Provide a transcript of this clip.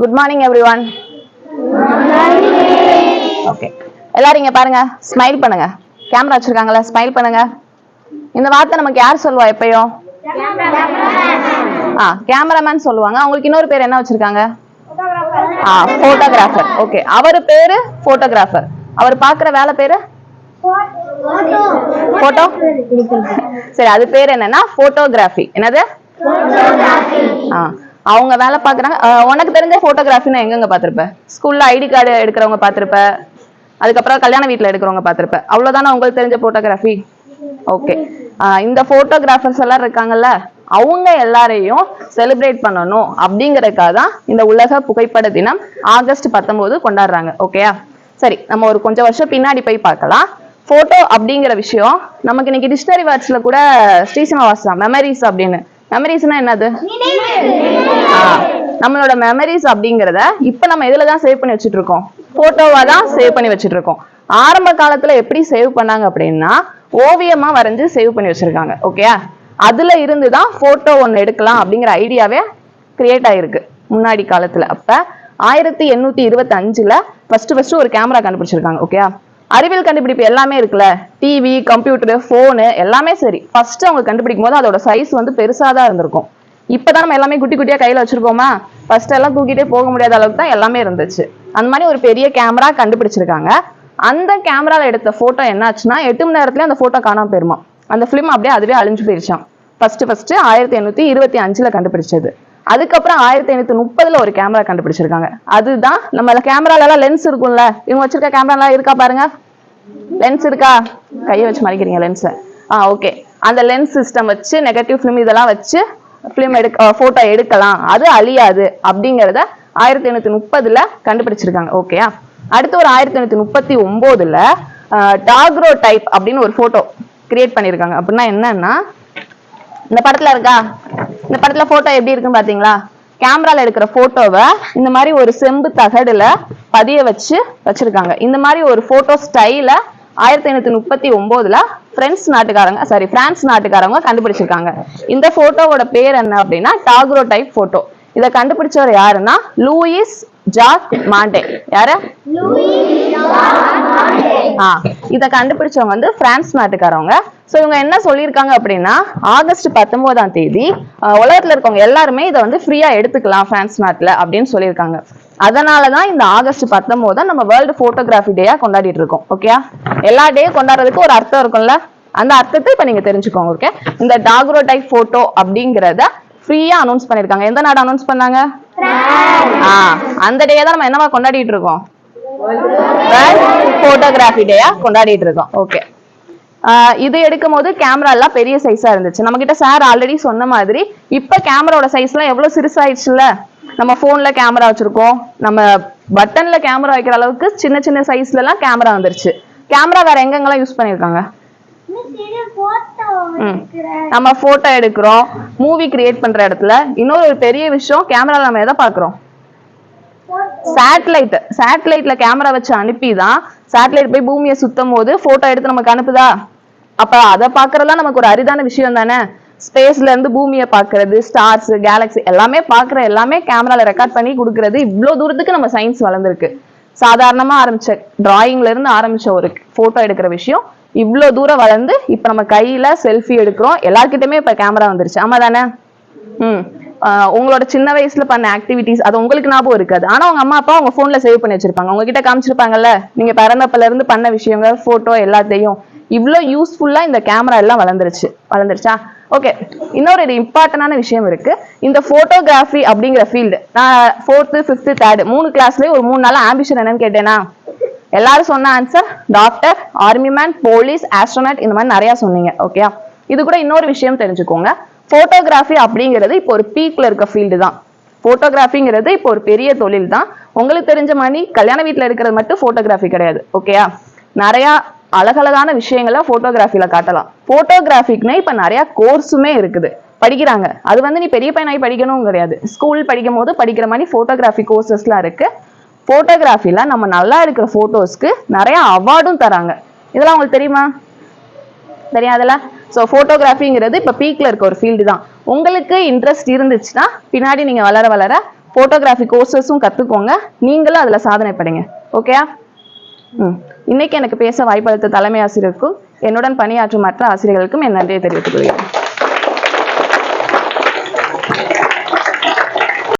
Good morning everyone okay எல்லாரும் இங்க பாருங்க. ஸ்மைல் பண்ணுங்க. கேமரா வச்சிருக்காங்கல்ல ஸ்மைல் பண்ணுங்க. இந்த வார்த்தை நமக்கு யார் சொல்லுவா எப்பயும்? ஆ கேமராமேன் சொல்லுவாங்க. அவங்களுக்கு இன்னொரு பேர் என்ன வச்சிருக்காங்க? ஆ போட்டோகிராஃபர் ஓகே அவர் பேரு போட்டோகிராஃபர் அவர் பார்க்குற வேலை பேரு? போட்டோ சரி அது பேர் என்னன்னா போட்டோகிராஃபி என்னது? ஆ. அவங்க வேலை பார்க்குறாங்க. உனக்கு தெரிஞ்ச ஃபோட்டோகிராஃபினா எங்கெங்க பாத்திருப்ப ஸ்கூல்ல ஐடி கார்டு எடுக்கிறவங்க பாத்திருப்ப அதுக்கப்புறம் கல்யாண வீட்டில் எடுக்கிறவங்க பார்த்துருப்ப. அவ்வளோதானே உங்களுக்கு தெரிஞ்ச ஃபோட்டோகிராஃபி ஓகே இந்த ஃபோட்டோகிராஃபர்ஸ் எல்லாம் இருக்காங்கல்ல அவங்க எல்லாரையும் செலிப்ரேட் பண்ணணும் அப்படிங்கறதுக்காக தான் இந்த உலக புகைப்பட தினம் ஆகஸ்ட் பத்தொன்பது கொண்டாடுறாங்க. ஓகேயா சரி நம்ம ஒரு கொஞ்சம் வருஷம் பின்னாடி போய் பார்க்கலாம். போட்டோ அப்படிங்கிற விஷயம் நமக்கு இன்னைக்கு டிக்ஷனரி வேர்ட்ஸ்ல கூட ஸ்ரீசிமா தான் மெமரிஸ் அப்படின்னு மெமரிஸ்னா என்னது? நம்மளோட மெமரிஸ் அப்படிங்கறத இப்ப நம்ம எதுல தான் சேவ் பண்ணி வச்சுட்டு இருக்கோம் போட்டோவா தான் சேவ் பண்ணி வச்சுட்டு இருக்கோம் ஆரம்ப காலத்துல எப்படி சேவ் பண்ணாங்க அப்படின்னா ஓவியமா வரைஞ்சு சேவ் பண்ணி வச்சிருக்காங்க ஓகேயா அதுல இருந்து தான் போட்டோ ஒன்னு எடுக்கலாம் அப்படிங்கிற ஐடியாவே கிரியேட் ஆயிருக்கு. முன்னாடி காலத்துல. அப்ப ஆயிரத்தி எண்ணூத்தி இருபத்தி அஞ்சுல ஃபர்ஸ்ட் ஃபர்ஸ்ட் ஒரு கேமரா கண்டுபிடிச்சிருக்காங்க ஓகேயா அறிவியல் கண்டுபிடிப்பு எல்லாமே இருக்குல்ல. டிவி கம்ப்யூட்டர் ஃபோனு எல்லாமே சரி. ஃபர்ஸ்ட் அவங்க கண்டுபிடிக்கும் போது அதோட சைஸ் வந்து பெருசாக தான் இருந்திருக்கும். இப்போதான் நம்ம எல்லாமே குட்டி குட்டியா கையில் வச்சிருக்கோமா ஃபர்ஸ்ட் எல்லாம் தூக்கிட்டே போக முடியாத அளவுக்கு தான் எல்லாமே இருந்துச்சு. அந்த மாதிரி ஒரு பெரிய கேமரா கண்டுபிடிச்சிருக்காங்க. அந்த கேமராவில் எடுத்த ஃபோட்டோ என்னாச்சுன்னா எட்டு மணி நேரத்துல அந்த ஃபோட்டோ காணாம போயிருமா அந்த ஃபிலிம் அப்படியே அதுவே அழிஞ்சு போயிருச்சான் ஃபர்ஸ்ட் ஃபர்ஸ்ட் ஆயிரத்தி எண்ணூத்தி இருபத்தி அஞ்சுல கண்டுபிடிச்சது. அதுக்கப்புறம் ஆயிரத்தி ஐநூற்றி முப்பதுல ஒரு கேமரா கண்டுபிடிச்சிருக்காங்க. அதுதான் நம்ம கேமரால எல்லாம் லென்ஸ் இருக்கும்ல. இவங்க வச்சிருக்க கேமரா இருக்கா பாருங்க? லென்ஸ் இருக்கா? கையை வச்சு மறைக்கிறீங்க லென்ஸை ஆ ஓகே அந்த லென்ஸ் சிஸ்டம் வச்சு நெகட்டிவ் ஃபிலிம் இதெல்லாம் வச்சு ஃபிலிம் எடுக்க ஃபோட்டோ எடுக்கலாம். அது அழியாது. அப்படிங்கிறத ஆயிரத்தி எண்ணூற்றி முப்பதில் கண்டுபிடிச்சிருக்காங்க. ஓகேயா அடுத்து ஒரு ஆயிரத்தி எண்ணூற்றி முப்பத்தி ஒம்போதில் டாக்ரோ டைப் அப்படின்னு ஒரு ஃபோட்டோ கிரியேட் பண்ணியிருக்காங்க அப்படின்னா என்னன்னா இந்த படத்துல இருக்கா? இந்த படத்துல போட்டோ எப்படி இருக்குன்னு பாத்தீங்களா? கேமரால எடுக்கிற போட்டோவை இந்த மாதிரி ஒரு செம்பு தகடுல பதிய வச்சு வச்சிருக்காங்க. இந்த மாதிரி ஒரு போட்டோ ஸ்டைல ஆயிரத்தி ஐநூத்தி முப்பத்தி ஒன்பதுல பிரெஞ்சு நாட்டுக்காரங்க சாரி பிரான்ஸ் நாட்டுக்காரங்க கண்டுபிடிச்சிருக்காங்க. இந்த போட்டோவோட பேர் என்ன அப்படின்னா டாக்ரோ டைப் போட்டோ இதை கண்டுபிடிச்சவர் யாருன்னா லூயிஸ் ஜாக் மாண்டே யாரு? இத கண்டுபிடிச்சவங்க வந்து பிரான்ஸ் நாட்டுக்காரவங்க. சோ இவங்க என்ன சொல்லியிருக்காங்க அப்படின்னா ஆகஸ்ட் பத்தொன்பதாம் தேதி உலகத்துல இருக்கவங்க எல்லாருமே இதை வந்து ஃப்ரீயா எடுத்துக்கலாம் பிரான்ஸ் நாட்டுல அப்படின்னு சொல்லியிருக்காங்க. அதனாலதான் இந்த ஆகஸ்ட் பத்தொன்பதை நம்ம வேர்ல்டு போட்டோகிராஃபி டேயா கொண்டாடிட்டு இருக்கோம் ஓகேயா எல்லா டே கொண்டாடுறதுக்கு ஒரு அர்த்தம் இருக்கும்ல? அந்த அர்த்தத்தை இப்ப நீங்க தெரிஞ்சுக்கோங்க ஓகே இந்த டாக்ரோ டைப் போட்டோ அப்படிங்கறத ஃப்ரீயா அனௌன்ஸ் பண்ணிருக்காங்க எந்த நாடு அனௌன்ஸ் பண்ணாங்க? அந்த டே தான் நம்ம என்னவா கொண்டாடிட்டு இருக்கோம்? போட்டோகிராஃபி டேயா கொண்டாடிட்டு இருக்கோம் ஓகே இது எடுக்கும் போது கேமரா எல்லாம் பெரிய சைஸா இருந்துச்சு. நம்ம கிட்ட சார் ஆல்ரெடி சொன்ன மாதிரி இப்ப கேமராவோட சைஸ் எல்லாம் எவ்வளவு சிறுசாயிடுச்சுல நம்ம போன்ல கேமரா வச்சிருக்கோம். நம்ம பட்டன்ல கேமரா வைக்கிற அளவுக்கு சின்ன சின்ன சைஸ்ல எல்லாம் கேமரா வந்துருச்சு. கேமரா வேற எங்கெங்கெல்லாம் யூஸ் பண்ணிருக்காங்க ம். நம்ம போட்டோ எடுக்கிறோம். மூவி கிரியேட் பண்ற இடத்துல. இன்னொரு பெரிய விஷயம் கேமரால நம்ம எதை பாக்குறோம் சேட்டலைட் சேட்டலைட்ல கேமரா வச்சு அனுப்பி தான் சேட்டலைட் போய் பூமியை சுத்தும் போது போட்டோ எடுத்து நமக்கு அனுப்புதா? அப்ப அதை பாக்குறதெல்லாம் நமக்கு ஒரு அரிதான விஷயம் தானே? ஸ்பேஸ்ல இருந்து பூமியை பாக்குறது ஸ்டார்ஸ் கேலக்ஸி எல்லாமே பாக்குற எல்லாமே கேமரால ரெக்கார்ட் பண்ணி கொடுக்கறது இவ்வளவு தூரத்துக்கு நம்ம சயின்ஸ் வளர்ந்துருக்கு. சாதாரணமா ஆரம்பிச்ச டிராயிங்ல இருந்து ஆரம்பிச்ச ஒரு போட்டோ எடுக்கிற விஷயம் இவ்வளோ தூரம் வளர்ந்து இப்ப நம்ம கையில செல்ஃபி எடுக்கிறோம். எல்லார்கிட்டயுமே இப்ப கேமரா வந்துருச்சு. ஆமா தானே ம். உங்களோட சின்ன வயசுல பண்ண ஆக்டிவிட்டிஸ் அது உங்களுக்கு ஞாபகம் இருக்காது. ஆனா உங்க அம்மா அப்பா உங்க போன்ல சேவ் பண்ணி வச்சிருப்பாங்க. உங்ககிட்ட காமிச்சிருப்பாங்கல்ல? நீங்க பிறந்தப்பல இருந்து பண்ண விஷயங்கள் போட்டோ எல்லாத்தையும். இவ்வளோ யூஸ்ஃபுல்லா இந்த கேமரா எல்லாம் வளர்ந்துருச்சு. வளர்ந்துருச்சா? ஓகே இன்னொரு இது இம்பார்ட்டன்டான விஷயம் இருக்கு. இந்த போட்டோகிராஃபி அப்படிங்கிற ஃபீல்டு நான் ஃபோர்த்து ஃபிஃப்த்து தேர்டு மூணு கிளாஸ்லயே ஒரு மூணு நாள் ஆம்பிஷன் என்னன்னு கேட்டேனா? எல்லாரும் சொன்ன answer doctor army man police astronaut இந்த மாதிரி நிறைய சொன்னீங்க. ஓகே இது கூட இன்னொரு விஷயம் தெரிஞ்சுக்கோங்க. போட்டோகிராஃபி அப்படிங்கிறது இப்போ ஒரு பீக்ல இருக்க ஃபீல்டு தான். போட்டோகிராஃபிங்கிறது இப்போ ஒரு பெரிய தொழில் தான். உங்களுக்கு தெரிஞ்ச மாதிரி கல்யாண வீட்டில் இருக்கிறது மட்டும் போட்டோகிராஃபி கிடையாது ஓகேயா நிறைய அழகழகான விஷயங்களை போட்டோகிராஃபில காட்டலாம். போட்டோகிராஃபிக்னு இப்ப நிறைய கோர்ஸுமே இருக்குது. படிக்கிறாங்க. அது வந்து நீ பெரிய பையனாகி படிக்கணும் கிடையாது. ஸ்கூல் படிக்கும் போது படிக்கிற மாதிரி போட்டோகிராஃபி கோர்சஸ்லாம் இருக்கு. போட்டோகிராஃபில நம்ம நல்லா இருக்கிற போட்டோஸ்க்கு நிறைய அவார்டும் தராங்க. இதெல்லாம் உங்களுக்கு தெரியுமா? தெரியாதுல்ல? ஸோ ஃபோட்டோகிராஃபிங்கிறது இப்போ பீக்ல இருக்க ஒரு ஃபீல்டு தான். உங்களுக்கு இன்ட்ரெஸ்ட் இருந்துச்சுன்னா பின்னாடி நீங்க வளர வளர ஃபோட்டோகிராஃபி கோர்சஸும் கற்றுக்கோங்க நீங்களும் அதில் சாதனை படுங்க ஓகேயா ம். இன்றைக்கி எனக்கு பேச வாய்ப்பளித்த தலைமை ஆசிரியருக்கும் என்னுடன் பணியாற்றும் மற்ற ஆசிரியர்களுக்கும் என் நன்றியை தெரிவித்துக் கொள்கிறேன்.